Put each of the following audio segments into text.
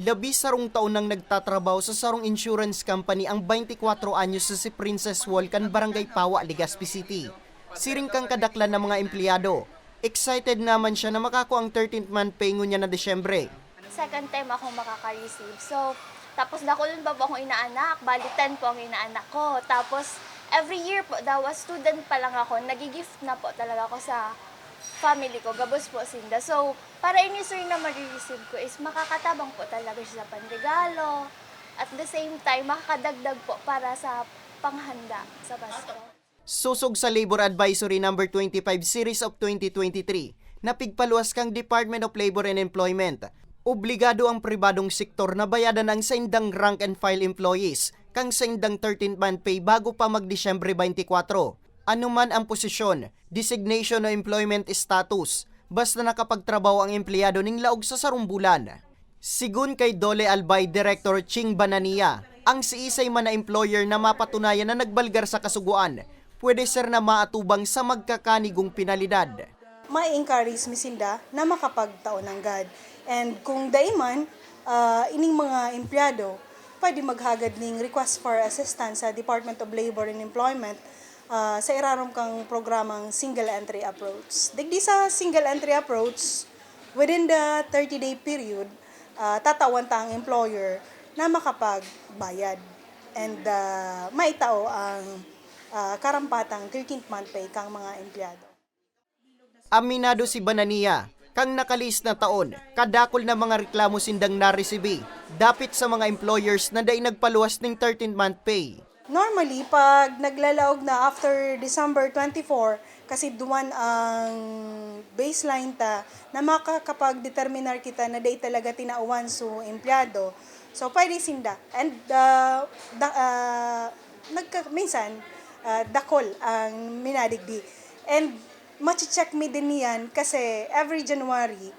Labi sarong taon nang nagtatrabaho sa sarong insurance company ang 24 anyos sa si Princess Volcan Barangay Pawa, Legazpi City. Siring kang kadaklan ng mga empleyado. Excited naman siya na makakuha ang 13th month pay niya na Desyembre. second time ako makaka-receive. So, tapos nakulun pa po akong inaanak. Bali, 10 po ang inaanak ko. Tapos, every year po, daw student pa lang ako, nagigift na po talaga ako sa family ko, gabos po sinda. So, para inisuri na ma-receive ko is makakatabang po talaga siya sa panregalo. At the same time, makakadagdag po para sa panghanda sa Pasko. Susog sa Labor Advisory Number 25 Series of 2023 na pigpaluwas kang Department of Labor and Employment. Obligado ang pribadong sektor na bayadan ang saindang rank and file employees kang saindang 13th month pay bago pa mag-Disyembre 24. Anuman ang posisyon, designation o employment status, basta nakapagtrabaho ang empleyado ning laog sa sarumbulan. Sigun kay Dole Albay Director Ching Banania, ang siisay man na employer na mapatunayan na nagbalgar sa kasuguan, pwede sir na maatubang sa magkakanigong pinalidad. ma-encourage mi sila na makapagtaon ng God. And kung daiman, uh, ining mga empleyado, pwede maghagad ning request for assistance sa Department of Labor and Employment uh, sa irarom kang programang single entry approach. Digdi sa single entry approach, within the 30-day period, uh, tatawan ta ang employer na makapagbayad and uh, maitao ang uh, karampatang 13th month pay kang mga empleyado. Aminado si Banania, kang nakalis na taon, kadakol na mga reklamo sindang naresibi, dapit sa mga employers na day nagpaluwas ng 13th month pay. Normally, pag naglalaog na after December 24, kasi duman ang baseline ta na makakapag-determinar kita na day talaga tinauwan so empleyado. So, pwede sinda. And, uh, da, uh, nagka, minsan, uh, dakol ang minadigdi. And, machi-check mi din yan kasi every January,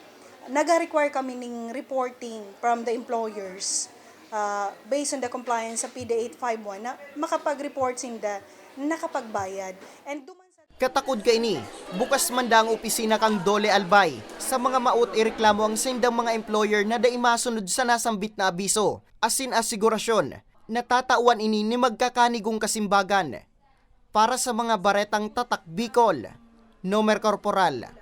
nag-require kami ng reporting from the employers uh, based on the compliance sa PDA 851 na makapag-report sinda nakapagbayad. And duman sa Katakod kay ni, bukas man ang opisina kang Dole Albay sa mga maut ireklamo ang sindang mga employer na dai masunod sa nasambit na abiso, asin asigurasyon, natatawan ini ni magkakanigong kasimbagan. Para sa mga baretang tatak Bicol, Nomer Corporal,